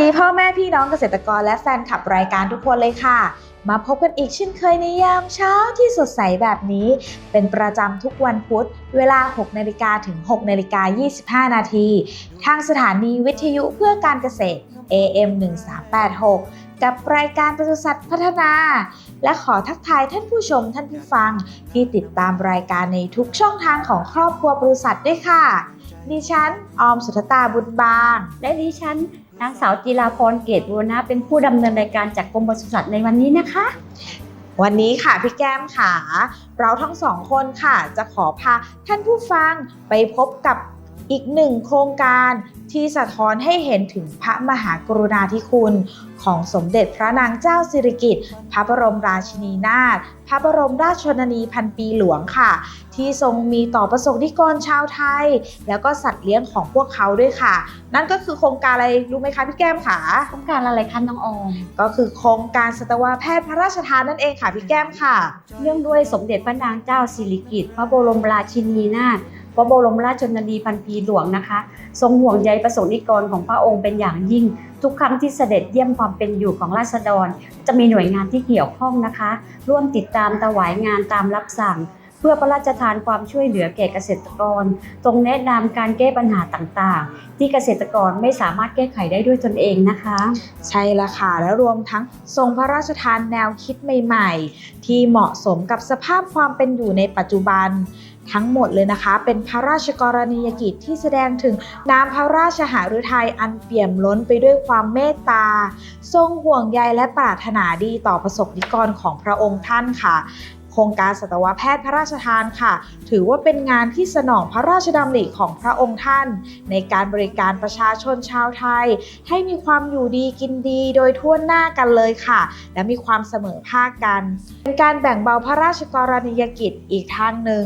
ดีพ่อแม่พี่น้องเกษตรกรและแฟนคลับรายการทุกคนเลยค่ะ มาพบกันอีกเช่นเคยในยามเช้าที่สดใสแบบนี้ เป็นประจำทุกวันพุธ เวลา 6นาฬิกาถึง6นาฬิกา25 นาที ทางสถานีวิทยุเพื่อการเกษตร AM 1386 กับรายการปศุสัตว์พัฒนา และขอทักทายท่านผู้ชมท่านผู้ฟัง ที่ติดตามรายการในทุกช่องทางของครอบครัวปศุสัตว์ด้วยค่ะ ดิฉัน ออมสุทธตาบุญบาง และดิฉัน นางสาวจิราพรเกตบูรณะเป็นผู้ดำเนินรายการจากกรมปศุสัตว์ในวันนี้นะคะ วันนี้ค่ะพี่แก้มค่ะ เราทั้งสองคนค่ะ จะขอพาท่านผู้ฟังไปพบกับ อีกหนึ่งโครงการที่สะท้อนให้เห็นถึงพระมหากรุณาธิคุณ ของสมเด็จพระนางเจ้าสิริกิติ์พระบรมราชินีนาถพระบรมราชชนนีพันปีหลวงค่ะ ที่ทรงมีต่อประสงค์นิกรชาวไทย แล้วก็สัตว์เลี้ยงของพวกเขาด้วยค่ะ นั่นก็คือโครงการอะไรรู้ไหมคะพี่แก้มค่ะต้องการอะไรคะน้องออมก็คือโครงการสัตวแพทย์พระราชทานนั่นเองค่ะพี่แก้มค่ะเรื่องด้วยสมเด็จพระนางเจ้าสิริกิติ์พระบรมราชินีนาถพ ระบรมราชชนนีพันปีหลวงนะคะ ทรงห่วงใยประสงค์นิกรของพระองค์เป็นอย่างยิ่ง ทุกครั้งที่เสด็จเยี่ยมความเป็นอยู่ของราษฎร จะมีหน่วยงานที่เกี่ยวข้องนะคะ ร่วมติดตามถวายงานตามรับสั่ง เพื่อพระราชทานความช่วยเหลือแก่เกษตรกรตรงแนะนำการแก้ปัญหาต่างๆ ที่เกษตรกรไม่สามารถแก้ไขได้ด้วยตนเองนะคะ ใช่ละค่ะและรวมทั้งทรงพระราชทานแนวคิดใหม่ ๆ ที่เหมาะสมกับสภาพความเป็นอยู่ในปัจจุบัน ทั้งหมดเลยนะคะ เป็นพระราชกรณียกิจที่แสดงถึงน้ำพระราชหฤทัยอันเปี่ยมล้นไปด้วยความเมตตา ทรงห่วงใยและปรารถนาดีต่อประสบนิกรของพระองค์ท่านค่ะโครงการสัตวแพทย์พระราชทานค่ะ ถือว่าเป็นงานที่สนองพระราชดำริของพระองค์ท่าน ในการบริการประชาชนชาวไทย ให้มีความอยู่ดีกินดีโดยทั่วหน้ากันเลยค่ะ และมีความเสมอภาคกัน เป็นการแบ่งเบาพระราชกรณียกิจอีกทางหนึ่ง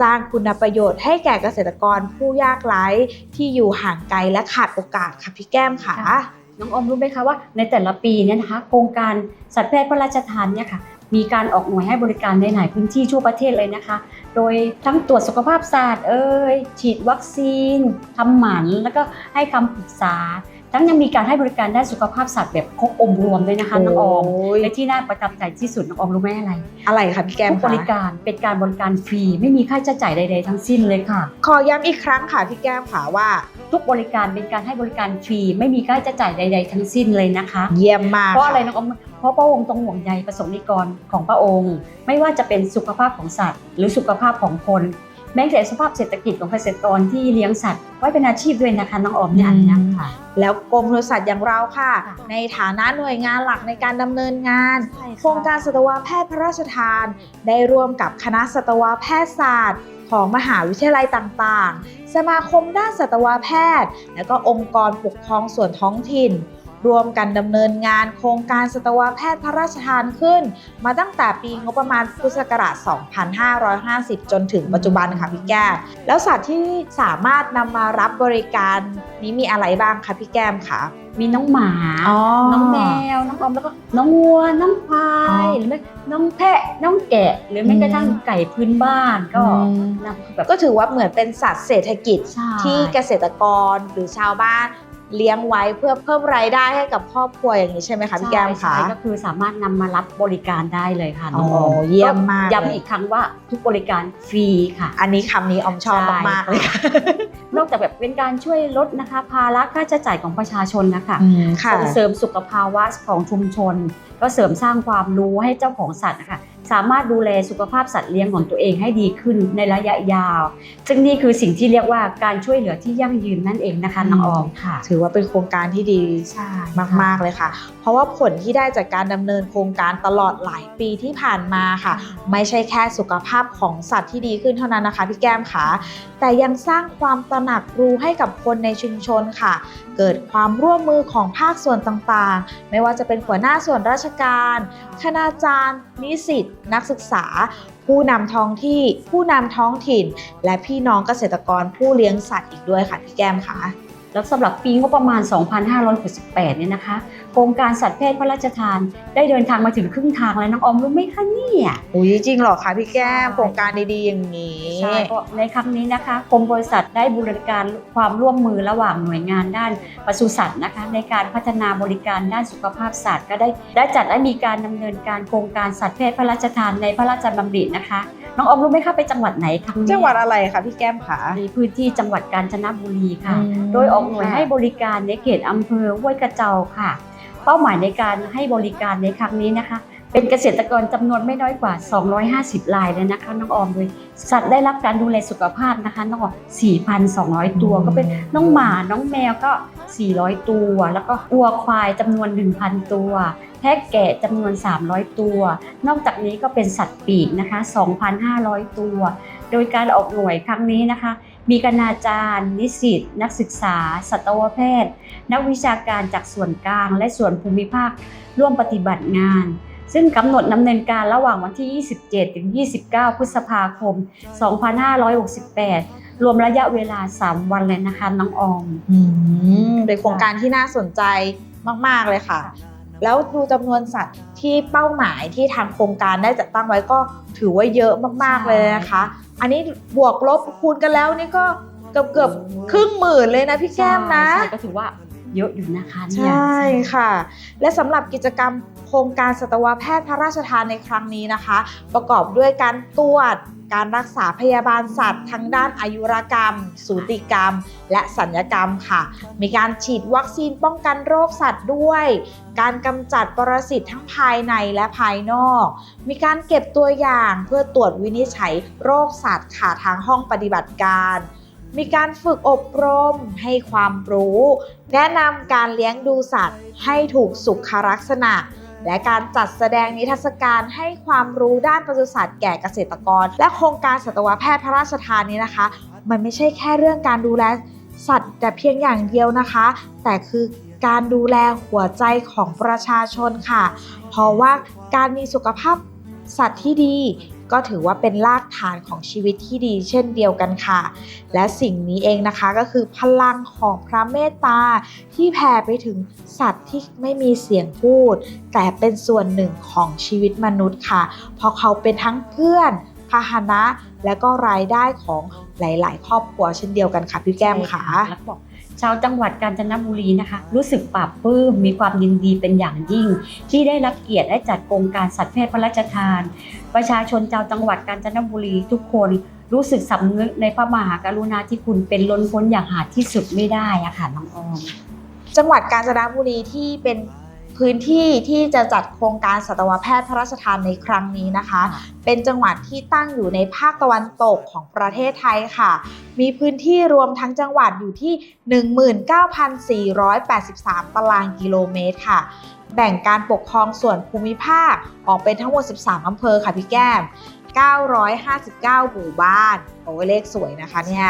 สร้างคุณประโยชน์ให้แก่เกษตรกรผู้ยากไร้ที่อยู่ห่างไกลและขาดโอกาสค่ะพี่แก้มค่ะน้องอมรู้ไหมคะว่าในแต่ละปีเนี่ยนะคะโครงการสัตวแพทย์พระราชทานเนี่ยค่ะมีการออกหน่วยให้บริการในหลายพื้นที่ทั่วประเทศเลยนะคะ โดยทั้งตรวจสุขภาพศาสตร์เอ่ยฉีดวัคซีนทำหมัน แล้วก็ให้คำปรึกษา ทั้งยังมีการให้บริการด้านสุขภาพสัตว์แบบครบองค์รวมด้วยนะคะน้องออมโอ้ย และที่น่าประทับใจที่สุดน้องออมรู้ไหมอะไรอะไรคะพี่แก้มทุกบคะริการเป็นการบริการฟรีไม่มีค่าใช้จ่ายใด ๆ ทั้งสิ้นเลยค่ะ ขอย้ำอีกครั้งค่ะพี่แก้มค่ะว่า ทุกบริการเป็นการให้บริการฟรีไม่มีค่าใช้จ่ายใด ๆ ทั้งสิ้นเลยนะคะ เยี่ยมมากเพราะอะไรค่น้องออมเพราะพระองค์ทรงห่วงใยประสงค์นิกรของพระองค์ ไม่ว่าจะเป็นสุขภาพของสัตว์ หรือสุขภาพของคน แม้แต่สภาพเศรษฐกิจของเกษตรกรที่เลี้ยงสัตว์ไว้เป็นอาชีพด้วยนะคะน้องออมเนี่ยอันนี้ค่ะ แล้วกรมปศุสัตว์อย่างเราค่ะค่ะในฐานะหน่วยงานหลักในการดำเนินงานโครงการสัตวแพทย์พระราชทาน ได้ร่วมกับคณะสัตวแพทยศาสตร์ของมหาวิทยาลัยต่างๆ สมาคมด้านสัตวแพทย์ และก็องค์กรปกครองส่วนท้องถิ่น ร่วมกันดำเนินงานโครงการสัตวแพทย์พระราชทานขึ้น มาตั้งแต่ปีงบประมาณพุทธศักราช 2550 จนถึงปัจจุบันค่ะพี่แก้มแล้วสัตว์ที่สามารถนำมารับบริการนี้มีอะไรบ้างคะพี่แก้มคะมีน้องหมา น้องแมว น้องออมแล้วก็น้องวัว น้องควายอ๋อหรือไม่น้องแพะ น้องแกะ หรือแม้กระทั่งไก่พื้นบ้านก็อืมนำแบบก็ถือว่าเหมือนเป็นสัตว์เศรษฐกิจใช่ที่เกษตรกรหรือชาวบ้าน เลี้ยงไว้เพื่อเพิ่มรายได้ให้กับครอบครัวอย่างนี้ใช่ไหมคะพี่แก้มคะใช่ก็คือสามารถนำมารับบริการได้เลยค่ะน้องอโอ้อมเยี่ยมมากย้ำอีกครั้งว่าทุกบริการฟรีค่ะ อันนี้คำนี้ออมชอบใช่มากๆเลยค่ะนอกจากแบบเป็นการช่วยลดนะคะ ภาระค่าใช้จ่ายของประชาชนนะคะอืมค่ะส่งเสริมสุขภาวะของชุมชน ก็เสริมสร้างความรู้ให้เจ้าของสัตว์นะคะ สามารถดูแลสุขภาพสัตว์เลี้ยงของตัวเองให้ดีขึ้นในระยะยาว ซึ่งนี่คือสิ่งที่เรียกว่าการช่วยเหลือที่ยั่งยืนนั่นเองนะคะน้องออมค่ะ ถือว่าเป็นโครงการที่ดีใช่มากๆเลยค่ะ เพราะว่าผลที่ได้จากการดำเนินโครงการตลอดหลายปีที่ผ่านมาค่ะ ไม่ใช่แค่สุขภาพของสัตว์ที่ดีขึ้นเท่านั้นนะคะพี่แก้มค่ะแต่ยังสร้างความตระหนักรู้ให้กับคนในชุมชนค่ะ เกิดความร่วมมือของภาคส่วนต่างๆ ไม่ว่าจะเป็นหัวหน้าส่วนราชการ คณาจารย์ นิสิต นักศึกษา ผู้นำท้องที่ ผู้นำท้องถิ่น และพี่น้องเกษตรกรผู้เลี้ยงสัตว์อีกด้วยค่ะพี่แก้มค่ะ แล้วสำหรับปีงบประมาณ 2568 เนี่ยนะคะ โครงการสัตวแพทย์พระราชทาน ได้เดินทางมาถึงครึ่งทางแล้วน้องออมรู้ไหมคะเนี่ยอุ้ยจริงเหรอคะพี่แก้มใช่โครงการดีๆอย่างนี้ใช่ก็ในครั้งนี้นะคะกรมบริษัทได้บูรณาการความร่วมมือระหว่างหน่วยงานด้านปศุสัตว์นะคะ ในการพัฒนาบริการด้านสุขภาพสัตว์ก็ได้ได้จัดและมีการดำเนินการโครงการสัตวแพทย์พระราชทานในพระราชดำรินะคะ น้องออมรู้ไหมคะไปจังหวัดไหนครั้งนี้จังหวัดอะไรคะพี่แก้มคะในพื้นที่จังหวัดกาญจนบุรีค่ะ อืม โดยออกหน่วยให้บริการในเขตอำเภอห้วยกระเจ้าค่ะ เป้าหมายในการให้บริการในครั้งนี้นะคะ เป็นเกษตรกรจำนวนไม่น้อยกว่า 250 รายเลยนะคะน้องออมโดยสัตว์ได้รับการดูแลสุขภาพนะคะน้องออม4,200 ตัวก็เป็นน้องหมาน้องแมวก็ 400 ตัว แล้วก็วัวควายจำนวน 1,000 ตัว แพะแกะจำนวน 300 ตัว นอกจากนี้ก็เป็นสัตว์ปีกนะคะ 2,500 ตัว โดยการออกหน่วยครั้งนี้นะคะ มีคณาจารย์ นิสิต นักศึกษา สัตวแพทย์ นักวิชาการจากส่วนกลาง และส่วนภูมิภาค ร่วมปฏิบัติงานซึ่งกำหนดดำเนินการระหว่างวันที่ 27 ถึง 29 พฤษภาคม 2568 รวมระยะเวลา 3 วันเลยนะคะ น้องออมเป็นโครงการที่น่าสนใจมาก ๆ เลยค่ะ แล้วดูจำนวนสัตว์ที่เป้าหมายที่ทางโครงการได้จัดตั้งไว้ก็ถือว่าเยอะมากๆเลยนะคะ อันนี้บวกลบคูณกันแล้วนี่ก็เกือบเกือบๆครึ่งหมื่นเลยนะพี่แก้มนะใช่ก็ถือว่าเยอะอยู่นะคะใชเนี่ย่ค่ะ และสำหรับกิจกรรมโครงการสัตวแพทย์พระราชทานในครั้งนี้นะคะ ประกอบด้วยการตรวจ การรักษาพยาบาลสัตว์ ทั้งด้านอายุรกรรม สูติกรรม และสัญญกรรมค่ะ มีการฉีดวัคซีนป้องกันโรคสัตว์ด้วย การกำจัดปรสิตทั้งภายในและภายนอก มีการเก็บตัวอย่างเพื่อตรวจวินิจฉัยโรคสัตว์ค่ะทางห้องปฏิบัติการมีการฝึกอบรมให้ความรู้ แนะนำการเลี้ยงดูสัตว์ให้ถูกสุขลักษณะ และการจัดแสดงนิทรรศการให้ความรู้ด้านปศุสัตว์แก่เกษตรกร และโครงการสัตวแพทย์พระราชทานนี้นะคะ มันไม่ใช่แค่เรื่องการดูแลสัตว์แต่เพียงอย่างเดียวนะคะ แต่คือการดูแลหัวใจของประชาชนค่ะ เพราะว่าการมีสุขภาพสัตว์ที่ดี ก็ถือว่าเป็นรากฐานของชีวิตที่ดีเช่นเดียวกันค่ะ และสิ่งนี้เองนะคะก็คือพลังของพระเมตตาที่แผ่ไปถึงสัตว์ที่ไม่มีเสียงพูด แต่เป็นส่วนหนึ่งของชีวิตมนุษย์ค่ะ เพราะเขาเป็นทั้งเพื่อนพาหนะ และก็รายได้ของหลาย ๆ ครอบครัวเช่นเดียวกันค่ะพี่แก้มค่ะบอก ชาวจังหวัดกาญจนบุรีนะคะ รู้สึกปราบปลื้มมีความยินดีเป็นอย่างยิ่ง ที่ได้รับเกียรติได้จัดโครงการสัตวแพทย์พระราชทาน ประชาชนชาวจังหวัดกาญจนบุรีทุกคนรู้สึกสำนึกในพระมหากรุณาธิคุณเป็นล้นพ้นอย่างหาที่สุดไม่ได้อะค่ะน้องออมจังหวัดกาญจนบุรีที่เป็น พื้นที่ที่จะจัดโครงการสัตวแพทย์พระราชทานในครั้งนี้นะคะ เป็นจังหวัดที่ตั้งอยู่ในภาคตะวันตกของประเทศไทยค่ะ มีพื้นที่รวมทั้งจังหวัดอยู่ที่ 19,483 ตารางกิโลเมตรค่ะแบ่งการปกครองส่วนภูมิภาคออกเป็นทั้งหมด 13 อำเภอค่ะพี่แก้ม 959 หมู่บ้าน โอ้ยเลขสวยนะคะเนี่ย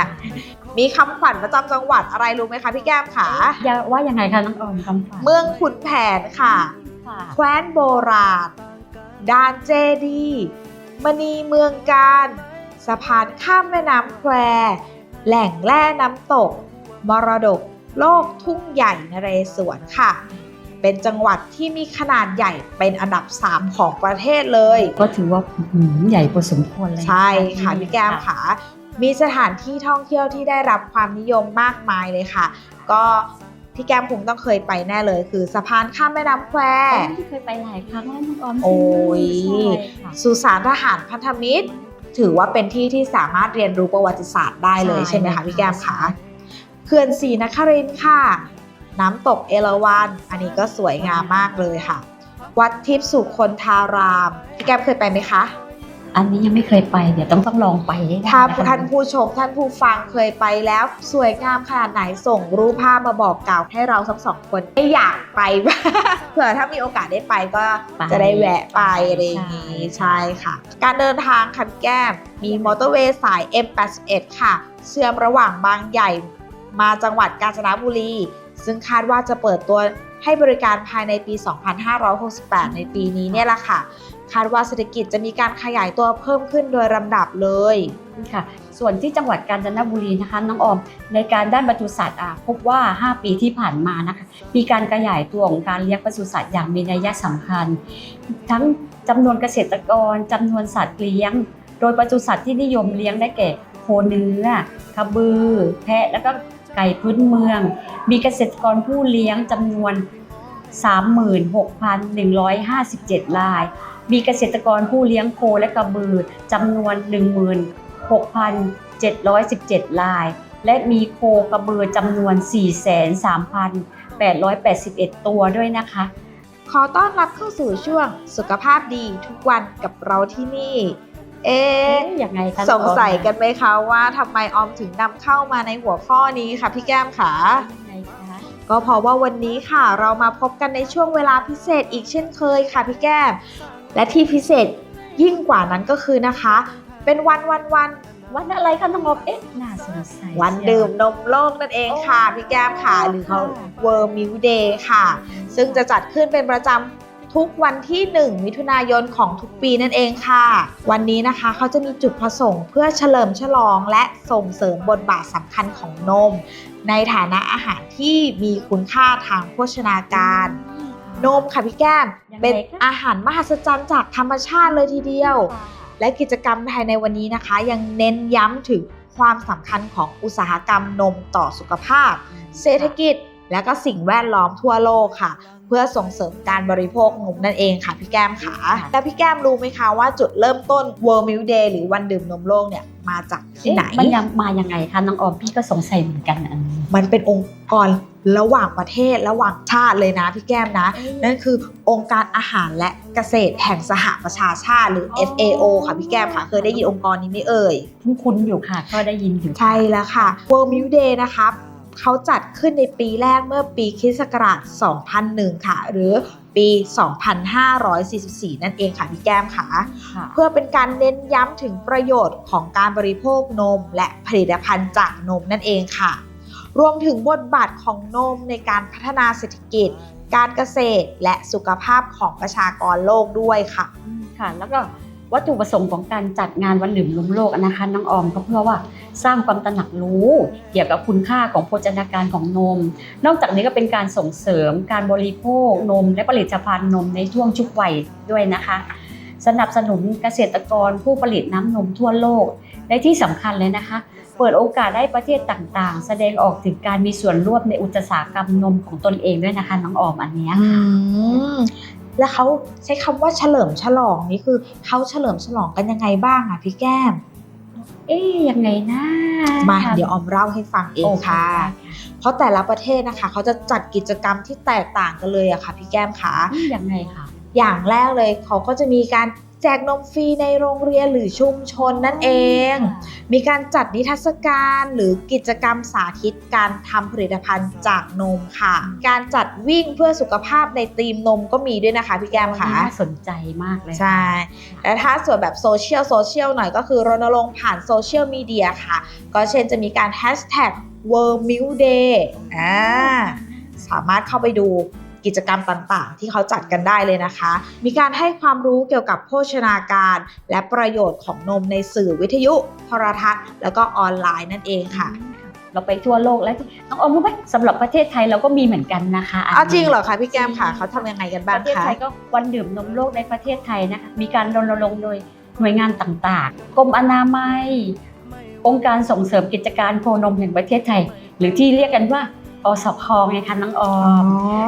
มีคำขวัญประจำจังหวัดอะไรรู้ไหมคะพี่แก้มคะอย่าว่ายังไงคะน้องออมคำฝันเมืองขุนแผนค่ะค่ะ แคว้นโบราณดานเจดีย์มณีเมืองการสะพานข้ามแม่น้ำแคว แหล่งแร่น้ำตก มรดก โลกทุ่งใหญ่นเรศวรค่ะ เป็นจังหวัดที่มีขนาดใหญ่เป็นอันดับ 3 ของประเทศเลย ก็ถือว่าอื้อหือใหญ่พอสมควรเลยนใช่ค่ะพี่แก้มค่ะ มีสถานที่ท่องเที่ยวที่ได้รับความนิยมมากมายเลยค่ะ ก็พี่แก้มคงต้องเคยไปแน่เลยคือสะพานข้ามแม่น้ำแควอ๋อที่เคยไปหลายครั้งแล้วน้องออมโอ้ยใช่ค่ะสุสานทหารพันธมิตร ถือว่าเป็นที่ที่สามารถเรียนรู้ประวัติศาสตร์ได้เลยใช่ใช่ไหมค่ะคะพี่แก้มคะเขื่อนศรีนครินทร์ค่ะ น้ำตกเอราวัณอันนี้ก็สวยงามมากเลยค่ะ วัดทิพย์สุคนทารามพี่แก้มเคยไปไหมคะอันนี้ยังไม่เคยไปเดี๋ยวต้องต้องลองไปให้ได้ถ้านะคะท่านผู้ชมท่านผู้ฟังเคยไปแล้วสวยงามขนาดไหนส่งรูปภาพมาบอกกล่าวให้เราทั้งสองคนได้อยากไปเผื่อถ้ามีโอกาสได้ไปก็จะได้แวะไปอะไรอย่างนี้ใช่ค่ะ การเดินทางคันแก้มมีมอเตอร์เวย์สาย M81 ค่ะ เชื่อมระหว่างบางใหญ่มาจังหวัดกาญจนบุรี ซึ่งคาดว่าจะเปิดตัวให้บริการภายในปี 2568 ในปีนี้เนี่ยแหละค่ะ คาดว่าเศรษฐกิจจะมีการขยายตัวเพิ่มขึ้นโดยลำดับเลยค่ะ ส่วนที่จังหวัดกาญจนบุรีนะคะน้องออม ในการด้านปศุสัตว์อะพบว่า 5 ปีที่ผ่านมานะคะมีการขยายตัวของการเลี้ยงปศุสัตว์อย่างมีนัยสำคัญ ทั้งจำนวนเกษตรกรจำนวนสัตว์เลี้ยง โดยปศุสัตว์ที่นิยมเลี้ยงได้แก่โคเนื้อ กระบือ แพะแล้วก็ ไก่พื้นเมือง มีเกษตรกรผู้เลี้ยงจำนวน 36,157 ราย มีเกษตรกรผู้เลี้ยงโคและกระบือจำนวน 16,717 ราย และมีโคกระบือจำนวน 43,881 ตัวด้วยนะคะ ขอต้อนรับเข้าสู่ช่วงสุขภาพดีทุกวันกับเราที่นี่ เอ๊ะเอ๊ะยังไงคะสงสัยกันไหมคะว่าทำไมออมถึงนำเข้ามาในหัวข้อนี้ค่ะพี่แก้มค่ะยังไงคะก็เพราะว่าวันนี้ค่ะเรามาพบกันในช่วงเวลาพิเศษอีกเช่นเคยค่ะพี่แก้ม และที่พิเศษยิ่งกว่านั้นก็คือนะคะ เป็นวันวันวันวันอะไรคะน้องออมเอ๊ะน่าสงสัยวันดื่มนมโลกนั่นเองค่ะ พี่แก้มค่ะ หรือเขา World Milk Day ค่ะ ซึ่งจะจัดขึ้นเป็นประจำ ทุกวันที่ 1 มิถุนายนของทุกปีนั่นเองค่ะ วันนี้นะคะเขาจะมีจุดประสงค์เพื่อเฉลิมฉลองและส่งเสริมบทบาทสำคัญของนม ในฐานะอาหารที่มีคุณค่าทางโภชนาการนมค่ะพี่แก้มยังไงคะเป็นอาหารมหัศจรรย์จากธรรมชาติเลยทีเดียว และกิจกรรมภายในวันนี้นะคะ ยังเน้นย้ำถึงความสำคัญของอุตสาหกรรมนมต่อสุขภาพ เศรษฐกิจ และก็สิ่งแวดล้อมทั่วโลกค่ะ เพื่อส่งเสริมการบริโภคนมนั่นเองค่ะพี่แก้มค่ะค่ะแล้วพี่แก้มรู้ไหมคะว่าจุดเริ่มต้น World Milk Day หรือวันดื่มนมโลกเนี่ยมาจากที่ไหนเอ๊ะมันยังมายังไงคะน้องออมพี่ก็สงสัยเหมือนกันอันนี้มันเป็นองค์กรระหว่างประเทศระหว่างชาติเลยนะพี่แก้มนะ นั่นคือองค์การอาหารและเกษตรแห่งสหประชาชาติหรืออ๋อ FAO ค่ะพี่แก้มค่ะ เคยได้ยินองค์กรนี้ไหมเอ่ยคุ้นๆอยู่ค่ะ ก็ได้ยินอยู่ใช่แล้วค่ะ World Milk Day นะครับ เขาจัดขึ้นในปีแรกเมื่อปีคริสต์ศักราช 2001 ค่ะ หรือปี 2544 นั่นเองค่ะพี่แก้มค่ะค่ะ เพื่อเป็นการเน้นย้ำถึงประโยชน์ของการบริโภคนม และผลิตภัณฑ์จากนมนั่นเองค่ะ รวมถึงบทบาทของนมในการพัฒนาเศรษฐกิจ การเกษตรและสุขภาพของประชากรโลกด้วยค่ะอืมค่ะ แล้วก็ วัตถุประสงค์ของการจัดงานวันดื่มนมโลกนะคะน้องออมก็เพื่อว่าสร้างความตระหนักรู้ เกี่ยวกับคุณค่าของโภชนาการของนม นอกจากนี้ก็เป็นการส่งเสริมการบริโภคนม และผลิตภัณฑ์นมในช่วงชุกวัยด้วยนะคะ สนับสนุนเกษตรกรผู้ผลิตน้ำนมทั่วโลกและที่สำคัญเลยนะคะ เปิดโอกาสให้ประเทศต่างๆ แสดงออกถึงการมีส่วนร่วมในอุตสาหกรรมนมของตนเองด้วยนะคะน้องออมอันนี้ยอืม แล้วเขาใช้คำว่าเฉลิมฉลองนี่คือเขาเฉลิมฉลองกันยังไงบ้างอะพี่แก้ม เอ๊ยยังไงนะมาเดี๋ยวออมเล่าให้ฟังเองโอค่ะได้เพราะแต่ละประเทศนะคะเขาจะจัดกิจกรรมที่แตกต่างกันเลยอะค่ะ พี่แก้มค่ะอืมยังไงคะอย่างแรกเลยเขาก็จะมีการแจกนมฟรีในโรงเรียนหรือชุมชนนั่นเอง มีการจัดนิทรรศการหรือกิจกรรมสาธิตการทำผลิตภัณฑ์จากนมค่ะ การจัดวิ่งเพื่อสุขภาพในธีมนมก็มีด้วยนะคะพี่แก้มค่ะน่าสนใจมากเลยใช่และถ้าส่วนแบบโซเชียลโซเชียลหน่อยก็คือรณรงค์ผ่านโซเชียลมีเดียค่ะ ก็เช่นจะมีการแฮชแท็ก World Milk Day อ่าสามารถเข้าไปดู กิจกรรมต่างๆ ที่เขาจัดกันได้เลยนะคะ มีการให้ความรู้เกี่ยวกับโภชนาการ และประโยชน์ของนมในสื่อวิทยุโทรทัศน์ แล้วก็ออนไลน์นั่นเองค่ะเราไปทั่วโลกแล้วน้องออมรู้ไหมสำหรับประเทศไทยเราก็มีเหมือนกันนะคะนนี้อ้าวจริงเหรอคะพี่แก้มค่ะเขาทำยังไงกันปบ้างระเทศคะไทยก็วันดื่มนมโลกในประเทศไทยนะคะมีการรณรงค์โดยหน่วยงานต่างๆ กรมอนามัย องค์การส่งเสริมกิจการโคนมแห่งประเทศไทย หรือที่เรียกกันว่า อสคไงคะน้องอออ๋อม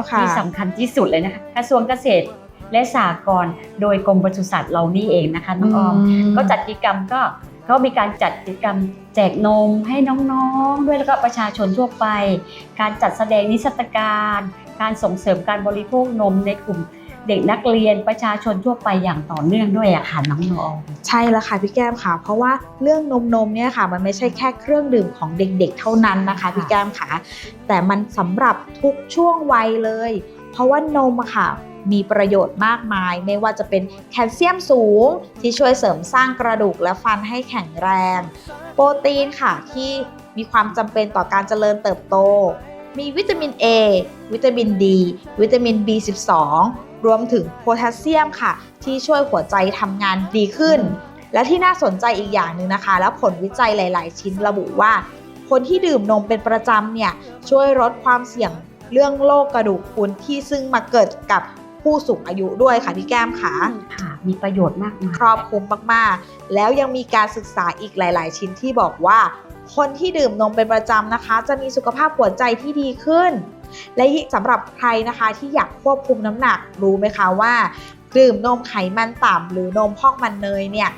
ค่ะที่สำคัญที่สุดเลยนะคะกระทรวงเกษตรและสหกรณ์โดยกรมปศุสัตว์เรานี่เองนะคะน้องออม ก็จัดกิจกรรมก็เขามีการจัดกิจกรรมแจกนมให้น้องๆ ด้วยแล้วก็ประชาชนทั่วไป การจัดแสดงนิทรรศการ การส่งเสริมการบริโภคนมในกลุ่ม เด็กนักเรียนประชาชนทั่วไปอย่างต่อเนื่องด้วยอะค่ะน้องออม ใช่แล้วค่ะพี่แก้มค่ะ เพราะว่าเรื่องนมนมๆเนี่ยค่ะ มันไม่ใช่แค่เครื่องดื่มของเด็กๆ เท่านั้นนะคะพี่แก้มค่ะ แต่มันสำหรับทุกช่วงวัยเลย เพราะว่านมอะค่ะ มีประโยชน์มากมาย ไม่ว่าจะเป็นแคลเซียมสูงที่ช่วยเสริมสร้างกระดูกและฟันให้แข็งแรง โปรตีนค่ะที่มีความจำเป็นต่อการเจริญเติบโต มีวิตามิน A วิตามิน D วิตามิน B12 รวมถึงโพแทสเซียมค่ะ ที่ช่วยหัวใจทำงานดีขึ้น และที่น่าสนใจอีกอย่างหนึ่งนะคะ แล้วผลวิจัยหลาย ๆ ชิ้นระบุว่า คนที่ดื่มนมเป็นประจำเนี่ยช่วยลดความเสี่ยงเรื่องโรคกระดูกพรุนที่ซึ่งมาเกิดกับผู้สูงอายุด้วยค่ะพี่แก้มค่ะค่ะมีประโยชน์มากมายครอบคลุมมาก ๆ แล้วยังมีการศึกษาอีกหลาย ๆ ชิ้นที่บอกว่า คนที่ดื่มนมเป็นประจำนะคะ จะมีสุขภาพหัวใจที่ดีขึ้น และสำหรับใครนะคะที่อยากควบคุมน้ำหนักรู้ไหมคะว่า ดื่มนมไขมันต่ำหรือนมพอกมันเนยเนี่ย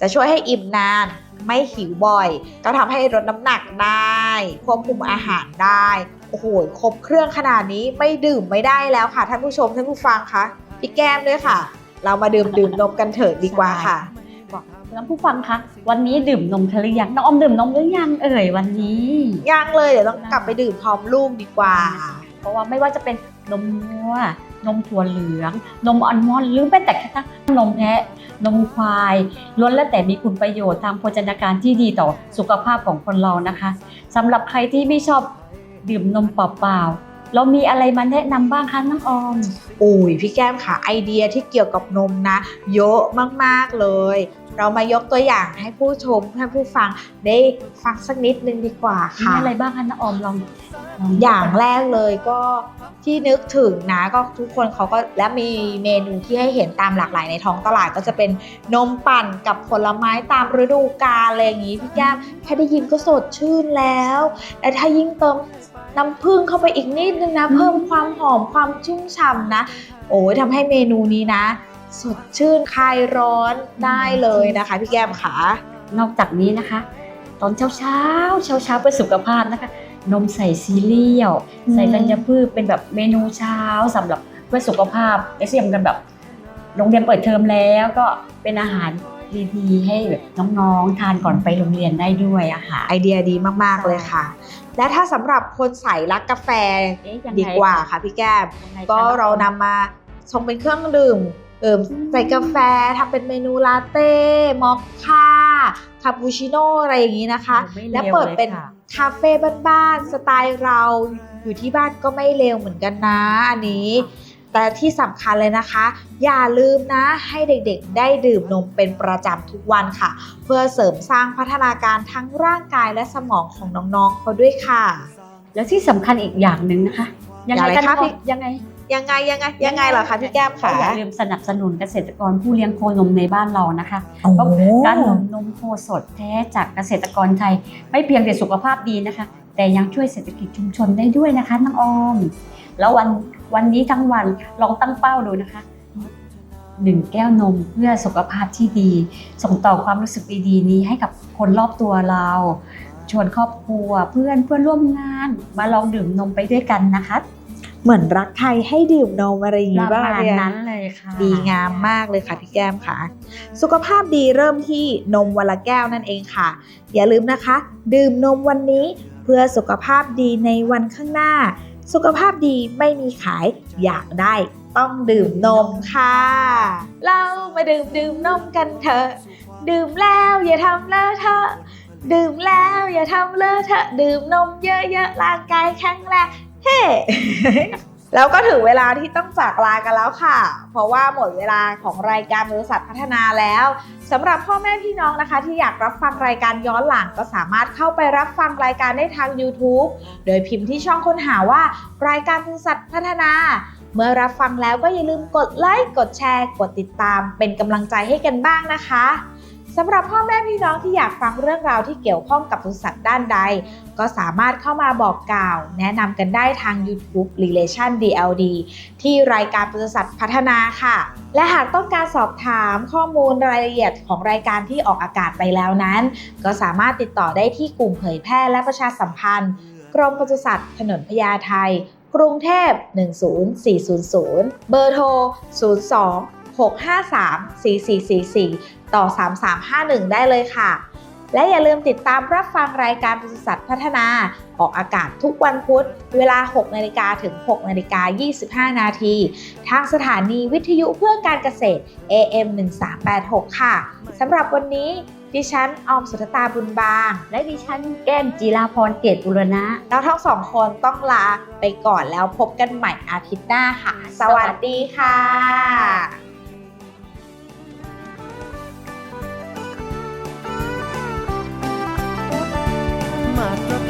จะช่วยให้อิ่มนานไม่หิวบ่อย ก็ทำให้ลดน้ำหนักได้ ควบคุมอาหารได้โอ้โหครบเครื่องขนาดนี้ไม่ดื่มไม่ได้แล้วค่ะท่านผู้ชมท่านผู้ฟังคะพี่แก้มด้วยค่ะ เรามาดื่มดื่มนมกันเถิดดีกว่าค่ะ บอกท่านผู้ฟังคะวันนี้ดื่มนมกันหรือยังน้องออมดื่มนมหรือยังเอ่ยวันนี้ ยังเลยเดี๋ยวต้องกลับไปดื่มพร้อมลูกดีกว่า เพราะว่าไม่ว่าจะเป็นนมวัวนมถั่วเหลือง นมอัลมอนด์หรือแม้แต่กระทั่งนมแพะนมควายล้วนแล้วแต่มีคุณประโยชน์ทางโภชนาการที่ดีต่อสุขภาพของคนเรานะคะสำหรับใครที่ไม่ชอบดื่มนมเปล่าๆ เรามีอะไรมาแนะนำบ้างคะน้องออม อุ้ยพี่แก้มค่ะไอเดียที่เกี่ยวกับนมนะ เยอะมากๆเลย เรามายกตัวอย่างให้ผู้ชมให้ผู้ฟังได้ฟังสักนิดนึงดีกว่ามีค่ะ อะไรบ้างคะน้องออมลองลองอย่างแรกเลยก็ที่นึกถึงนะก็ทุกคนเขาก็และมีเมนูที่ให้เห็นตามหลากหลายในท้องตลาดก็จะเป็นนมปั่นกับผลไม้ตามฤดูกาลอะไรอย่างนี้พี่แก้มแค่ได้ยินก็สดชื่นแล้ว และถ้ายิ่งเติมน้ำผึ้งเข้าไปอีกนิดนึงนะ เพิ่มความหอมความชุ่มฉ่ำนะ โอ้ยทำให้เมนูนี้นะ สดชื่นคลายร้อนได้เลยนะคะ พี่แก้มค่ะนอกจากนี้นะคะ ตอนเช้าเช้าเช้าเช้าๆเพื่อสุขภาพนะคะ นมใส่ซีเรียลอืมใส่ธัญพืชเป็นแบบเมนูเช้าสำหรับเพื่อสุขภาพไอเซียมกันแบบโรงเรียนเปิดเทอมแล้วก็เป็นอาหารดีๆให้แบบน้องๆทานก่อนไปโรงเรียนได้ด้วยอะค่ะไอเดียดีมากๆเลยค่ะ และถ้าสำหรับคนใส่รักกาแฟเอ๊ะยังไงดีกว่าค่ะพี่แก้มยังไงคะก็เรานำมาชงเป็นเครื่องดื่มเอิ่มใส่กาแฟทำเป็นเมนูลาเต้มอคค่าคาปูชิโน่อะไรอย่างนี้นะคะโอ้ไม่และร็วเปิดเป็นลยค่ะคาเฟ่บ้านๆสไตล์เราอยู่ที่บ้านก็ไม่เลวเหมือนกันนะอันนี้ แต่ที่สำคัญเลยนะคะ อย่าลืมนะให้เด็กๆ ได้ดื่มนมเป็นประจำทุกวันค่ะ เพื่อเสริมสร้างพัฒนาการทั้งร่างกายและสมองของน้องๆเขาด้วยค่ะ แล้วที่สำคัญอีกอย่างหนึ่งนะคะ ยังไงอย่างไรกันคะน้องพี่ยังไงยังไงยังไงยังไงเหรอคะพี่แก้มก็ค่ะอย่าลืมสนับสนุนเกษตรกรผู้เลี้ยงโคนมในบ้านเรานะคะโอ้ก็การนมนมโคสดแท้จากเกษตรกรไทย ไม่เพียงแต่สุขภาพดีนะคะ แต่ยังช่วยเศรษฐกิจชุมชนได้ด้วยนะคะน้องออม แล้ววัน วันนี้ทั้งวันลองตั้งเป้าดูนะคะหนึ่งแก้วนมเพื่อสุขภาพที่ดี ส่งต่อความรู้สึกดีๆนี้ให้กับคนรอบตัวเรา ชวนครอบครัวเพื่อนเพื่อนร่วมงาน มาลองดื่มนมไปด้วยกันนะคะ เหมือนรักใครให้ดื่มนมอะไรอย่างปนี้ระบ้างมาณเนี่ยนั้นเลยค่ะดีงามมากเลยค่ะพี่แก้มค่ะ สุขภาพดีเริ่มที่นมวันละแก้วนั่นเองค่ะ อย่าลืมนะคะ ดื่มนมวันนี้เพื่อสุขภาพดีในวันข้างหน้า สุขภาพดีไม่มีขายอยากได้ต้องดื่มนมค่ะ เรามาดื่มดื่มนมกันเถอะ ดื่มแล้วอย่าทำเลอะเทอะดื่มแล้วอย่าทำเลอะเทอะดื่มนมเยอะๆร่างกายแข็งแรงเฮ้ แล้วก็ถึงเวลาที่ต้องจากลากันแล้วค่ะ เพราะว่าหมดเวลาของรายการบริษัทพัฒนาแล้วสำหรับพ่อแม่พี่น้องนะคะ ที่อยากรับฟังรายการย้อนหลังก็สามารถเข้าไปรับฟังรายการได้ทาง YouTube โดยพิมพ์ที่ช่องค้นหาว่า รายการบริษัทพัฒนา เมื่อรับฟังแล้วก็อย่าลืมกดไลค์กดแชร์ กดติดตาม เป็นกำลังใจให้กันบ้างนะคะ สำหรับพ่อแม่พี่น้องที่อยากฟังเรื่องราวที่เกี่ยวข้องกับบริษัทด้านใด ก็สามารถเข้ามาบอกกล่าว แนะนำกันได้ทาง YouTube Relation DLD ที่รายการบริษัทพัฒนาค่ะ และหากต้องการสอบถามข้อมูลรายละเอียดของรายการที่ออกอากาศไปแล้วนั้น ก็สามารถติดต่อได้ที่กลุ่มเผยแพร่และประชาสัมพันธ์ กรมปศุสัตว์ถนนพญาไทกรุงเทพ 10400 เบอร์โทร 02 653 4444 ต่อ 3351 ได้เลยค่ะ และอย่าลืมติดตามรับฟังรายการปศุสัตว์พัฒนา ออกอากาศทุกวันพุธ เวลา 6นาฬิกาถึง 6นาฬิกา25 นาที ทางสถานีวิทยุเพื่อการเกษตร AM 1386 ค่ะ สำหรับวันนี้ดิฉันออมสุทตาบุญบาง และดิฉันแก้มจีราพรเกตบุรณะเราทั้งสองคนต้องลาไปก่อนแล้วพบกันใหม่อาทิตย์หน้าค่ะ สวัสดีค่ะ ม